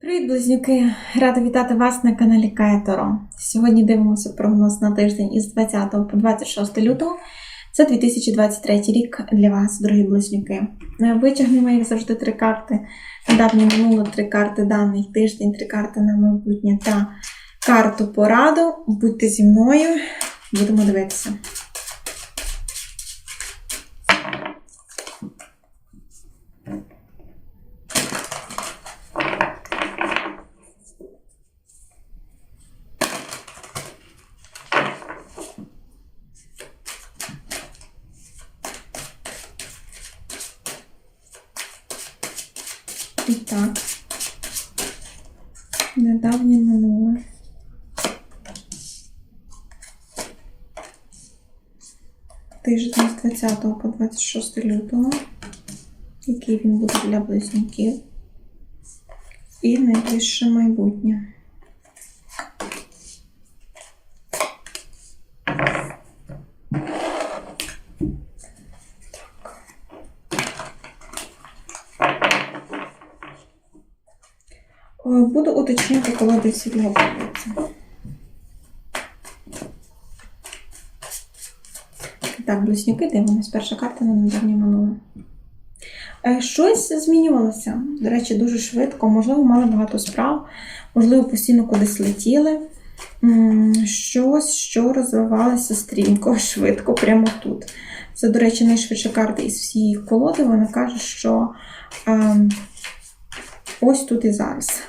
Привіт, близнюки! Рада вітати вас на каналі Кая Таро. Сьогодні дивимося прогноз на тиждень із 20 по 26 лютого. Це 2023 рік для вас, дорогі близнюки. Витягнемо, як завжди, три карти. На давнє минуле три карти даний тиждень, три карти на майбутнє та карту пораду. Будьте зі мною, будемо дивитися. І так. Недавнє минуле. Тиждень з 20 по 26 лютого. Який він буде для близнюків. І найближче майбутнє. Е, Буду уточнювати, коли десь відгадується. Так, близнюки дивимось. Перша карта на недавнє минуле. Е, Щось змінювалося. До речі, дуже швидко. Можливо, мали багато справ, можливо, постійно кудись летіли. Щось, що розвивалося стрімко, швидко, прямо тут. Це, до речі, найшвидша карта із всієї колоди. Вона каже, що ем, ось тут і зараз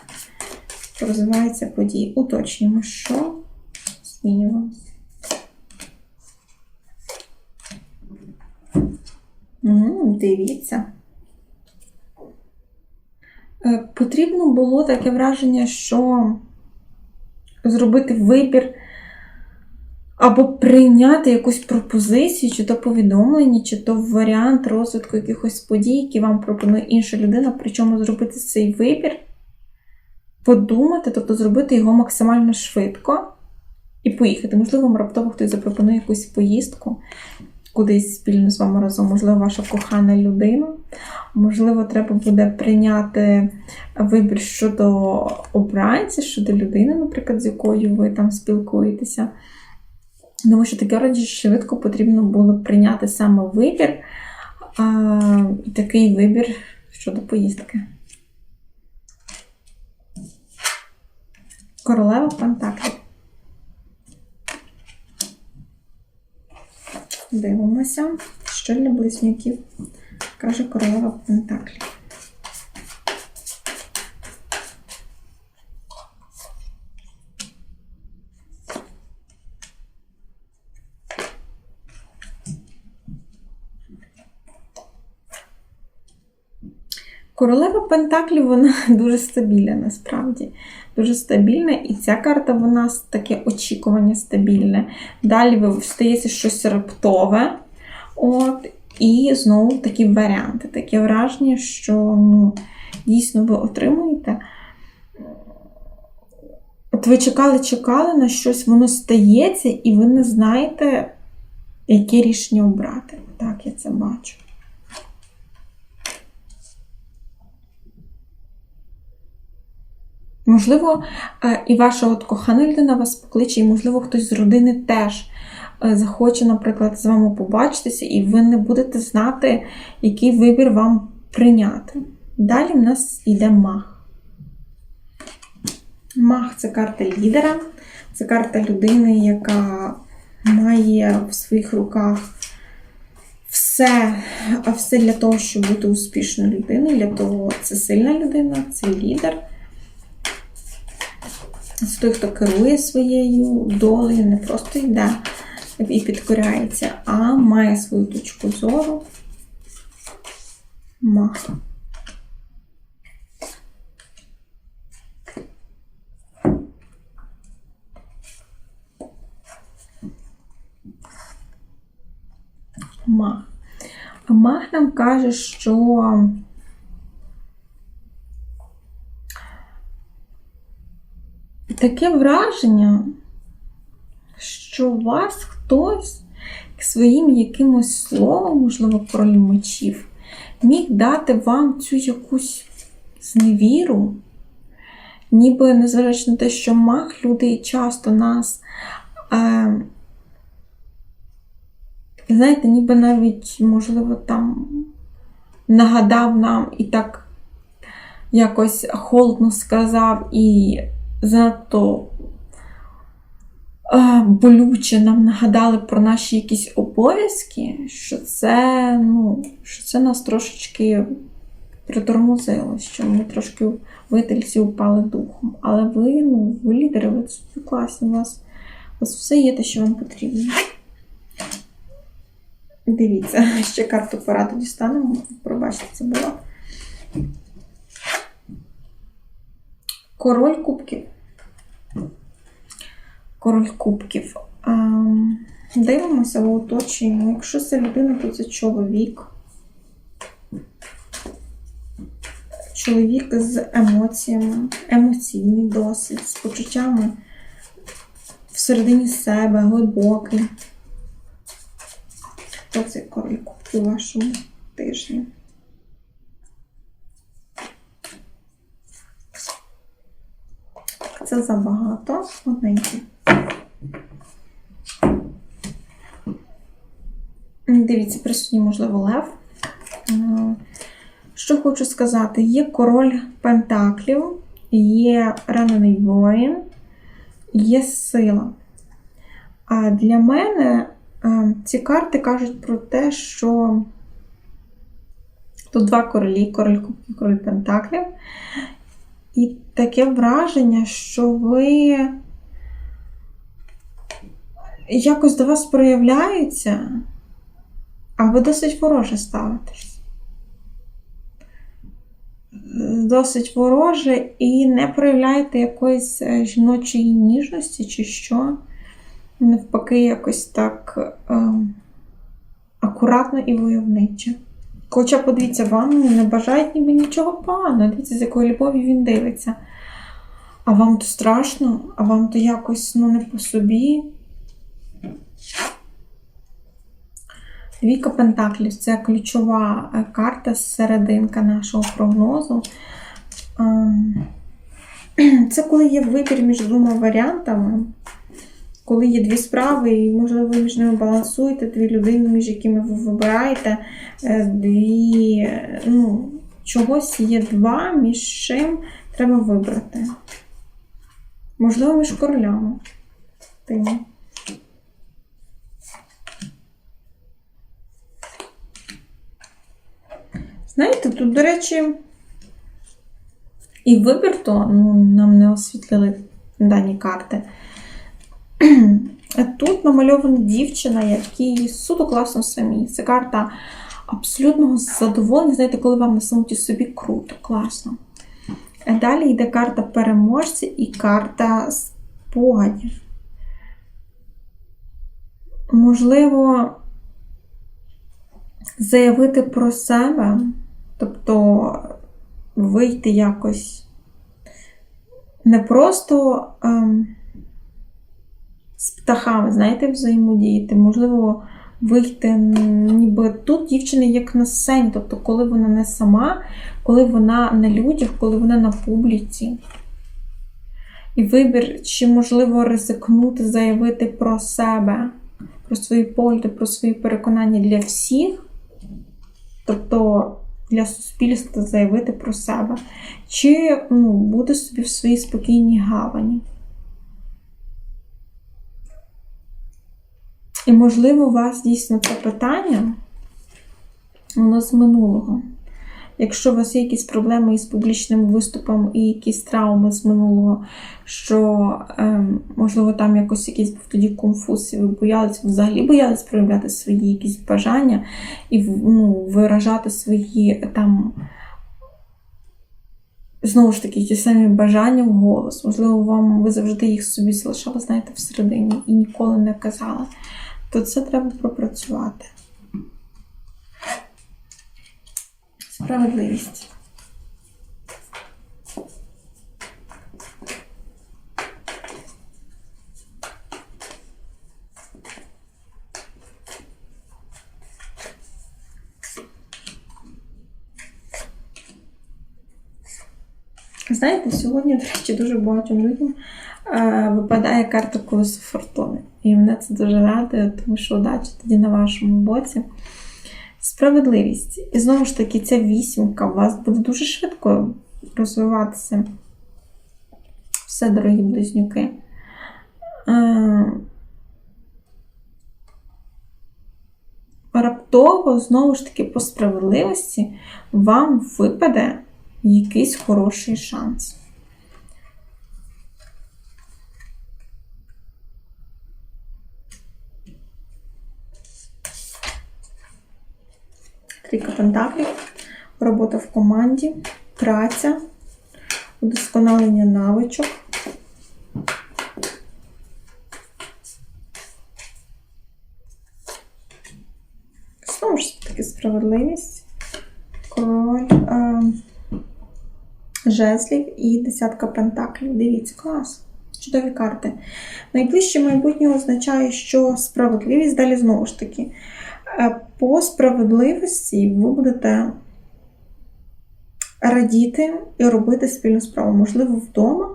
розвиваються події. Уточнюємо, що змінювалося. Дивіться. Е, Потрібно було таке враження, що зробити вибір або прийняти якусь пропозицію, чи то повідомлення, чи то варіант розвитку якихось подій, які вам пропонує інша людина, причому зробити цей вибір, подумати, тобто зробити його максимально швидко і поїхати. Можливо, вам раптово хтось запропонує якусь поїздку кудись спільно з вами разом, можливо, ваша кохана людина. Можливо, треба буде прийняти вибір щодо обранця, щодо людини, наприклад, з якою ви там спілкуєтеся. Тому що таке раді швидко потрібно було прийняти саме вибір, а, такий вибір щодо поїздки. Королева Пентаклів. Дивимося, що для близнюків каже королева Пентаклів. Королева Пентаклів, вона дуже стабільна насправді. Дуже стабільна, і ця карта вона с- таке очікування стабільне. Далі ви стається щось раптове. От, і знову такі варіанти. Таке враження, що ну, дійсно ви отримуєте. От ви чекали, чекали на щось, воно стається, і ви не знаєте, яке рішення обрати. Так, я це бачу. Можливо, е, і ваша от кохана людина вас покличе, і, можливо, хтось з родини теж е, захоче, наприклад, з вами побачитися, і ви не будете знати, який вибір вам прийняти. Далі в нас йде маг. Маг це карта лідера, це карта людини, яка має в своїх руках все, все для того, щоб бути успішною людиною. Для того це сильна людина, це лідер. Це той, хто керує своєю долею, не просто йде і підкоряється, а має свою точку зору. Маг. Маг. А маг нам каже, що таке враження, що вас хтось своїм якимось словом, можливо, король мечів, міг дати вам цю якусь зневіру, ніби незважаючи на те, що маг, люди часто нас. Е, знаєте, ніби навіть, можливо, там нагадав нам і так якось холодно сказав, і занадто е, болюче нам нагадали про наші якісь обов'язки, що це, ну, що це нас трошечки притормозило, що ми трошки вительці упали духом. Але ви, ну, ви лідери, ви супер класні, у вас, у вас все є те, що вам потрібно. Дивіться, ще карту пораду дістанемо. Пробачте, це було. Король кубків. Король кубків. Ем, Дивимося, оточуємо. Якщо це людина, то це чоловік. Чоловік з емоціями, емоційний досить, з почуттями всередині себе, глибокий. Хто цей король кубків у вашому тижні? Це забагато. Одненький. Дивіться, присутній, можливо, лев. Е, Що хочу сказати, є король Пентаклів, є ранений воїн, є сила. А для мене е, ці карти кажуть про те, що тут два королі, король кубків, король Пентаклів. І таке враження, що ви якось до вас проявляються, а ви досить вороже ставитесь. Досить вороже і не проявляєте якоїсь е, жіночої ніжності, чи що. Навпаки, якось так е, акуратно і войовниче. Хоча, подивіться, вам не бажають ніби нічого поганого. Дивіться, з якої любові він дивиться. А вам то страшно, а вам то якось ну, не по собі. Двійка Пентаклів це ключова е, карта серединка нашого прогнозу. Ем, Це коли є вибір між двома варіантами, коли є дві справи, і, можливо, ви між ними балансуєте, дві людини, між якими ви вибираєте, е, дві, ну, чогось є два, між чим треба вибрати. Можливо, між королями. Тими. Знаєте, тут, до речі, і вибір то ну, нам не освітлили дані карти. Тут намальована дівчина, якій суто класно самі. Це карта абсолютного задоволення. Знаєте, коли вам на самоті собі круто, класно. Далі йде карта переможця і карта спогадів. Можливо, заявити про себе, тобто вийти якось не просто ем, з птахами, знаєте, взаємодіяти, можливо, вийти, ніби тут дівчина як на сцені, тобто, коли вона не сама, коли вона на людях, коли вона на публіці. І вибір, чи можливо ризикнути, заявити про себе, про свої погляди, про свої переконання для всіх, тобто для суспільства заявити про себе, чи ну, бути собі в своїй спокійній гавані. І, можливо, у вас дійсно це питання, воно з минулого. Якщо у вас є якісь проблеми із публічним виступом і якісь травми з минулого, що, ем, можливо, там якось якийсь був тоді конфуз, і ви боялись, взагалі боялись проявляти свої якісь бажання і ну, виражати свої там. Знову ж таки, ті самі бажання в голос. Можливо, вам ви завжди їх собі залишали, знаєте, всередині і ніколи не казали. То це треба пропрацювати. Справедливість. Знаєте, сьогодні, до речі, дуже багатьом людям випадає карта колесо фортуни. І мене це дуже радує, тому що удача тоді на вашому боці. Справедливість. І знову ж таки, ця вісімка у вас буде дуже швидко розвиватися. Все, дорогі близнюки. Раптово, знову ж таки, по справедливості вам випаде якийсь хороший шанс. Трійка пентаклів, робота в команді, праця, удосконалення навичок. Знову ж таки справедливість, король е, жезлів і десятка пентаклів. Дивіться, клас. Чудові карти. Найближче майбутнє означає, що справедливість далі знову ж таки. По справедливості ви будете радіти і робити спільну справу. Можливо, вдома.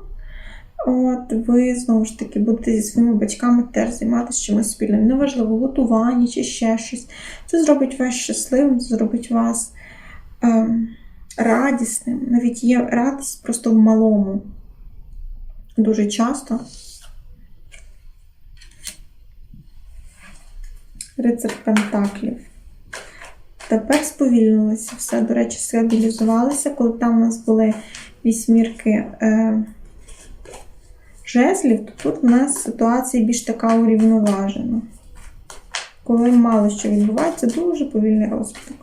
От ви знову ж таки будете зі своїми батьками теж займатися чимось спільним. Неважливо, готування чи ще щось. Це зробить вас щасливим, це зробить вас ем, радісним. Навіть є радість просто в малому. Дуже часто. Рицар Пентаклів. Тепер сповільнилося все. До речі, стабілізувалося, коли там у нас були вісьмірки е, жезлів, то тут у нас ситуація більш така урівноважена. Коли мало що відбувається, дуже повільний розвиток.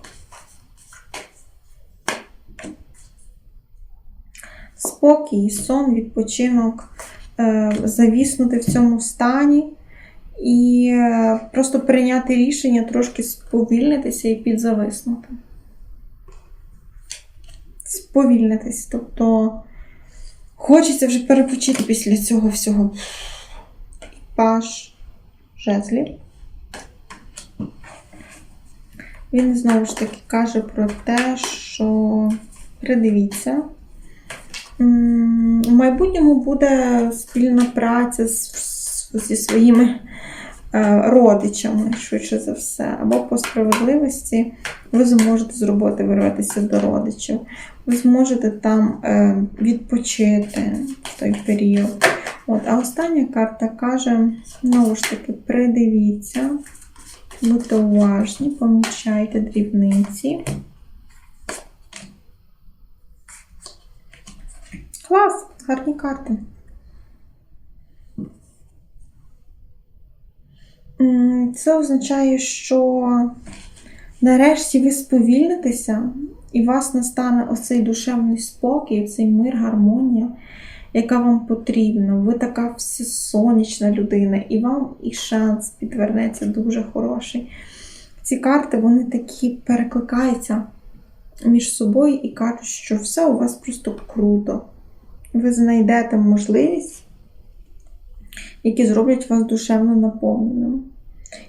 Спокій, сон, відпочинок, е, завіснути в цьому стані і е, просто прийняти рішення трошки сповільнитися і підзависнути. Сповільнитись. Тобто хочеться вже перепочити після цього всього. Паш жезлів. Він знову ж таки каже про те, що придивіться. У майбутньому буде спільна праця з, зі своїми родичами, швидше за все. Або по справедливості ви зможете з роботи вирватися до родичів. Ви зможете там е, відпочити в той період. От, а остання карта каже: знову ж таки, придивіться, будьте уважні, помічайте дрібниці. Клас, гарні карти. Це означає, що нарешті ви сповільнитеся, і у вас настане оцей душевний спокій, цей мир, гармонія, яка вам потрібна. Ви така всесонячна людина, і вам і шанс підвернеться дуже хороший. Ці карти вони такі перекликаються між собою і кажуть, що все у вас просто круто. Ви знайдете можливість, які зроблять вас душевно наповненим.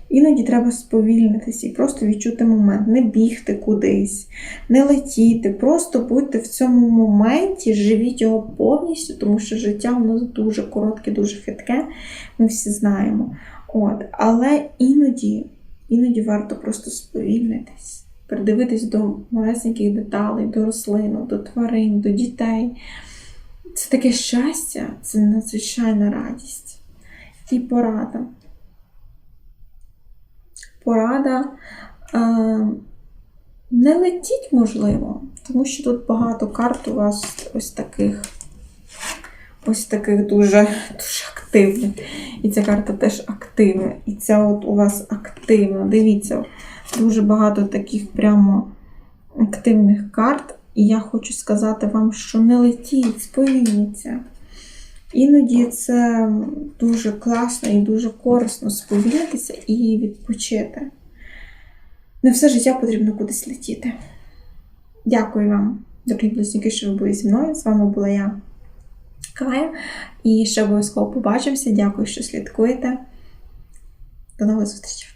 Іноді треба сповільнитися і просто відчути момент, не бігти кудись, не летіти. Просто будьте в цьому моменті, живіть його повністю, тому що життя у нас дуже коротке, дуже хитке, ми всі знаємо. От. Але іноді, іноді варто просто сповільнитись, придивитись до малесеньких деталей, до рослин, до тварин, до дітей. Це таке щастя, це надзвичайна радість. І порада. Порада е, не летіть, можливо, тому що тут багато карт у вас ось таких. Ось таких дуже, дуже активних. І ця карта теж активна. І ця от у вас активна. Дивіться, дуже багато таких прямо активних карт. І я хочу сказати вам, що не летіть, сповільніться. Іноді це дуже класно і дуже корисно сповільнитися і відпочити. Не все життя потрібно кудись летіти. Дякую вам, дорогі близнюки, що ви були зі мною. З вами була я, Кая. І ще обов'язково побачимося. Дякую, що слідкуєте. До нових зустрічей!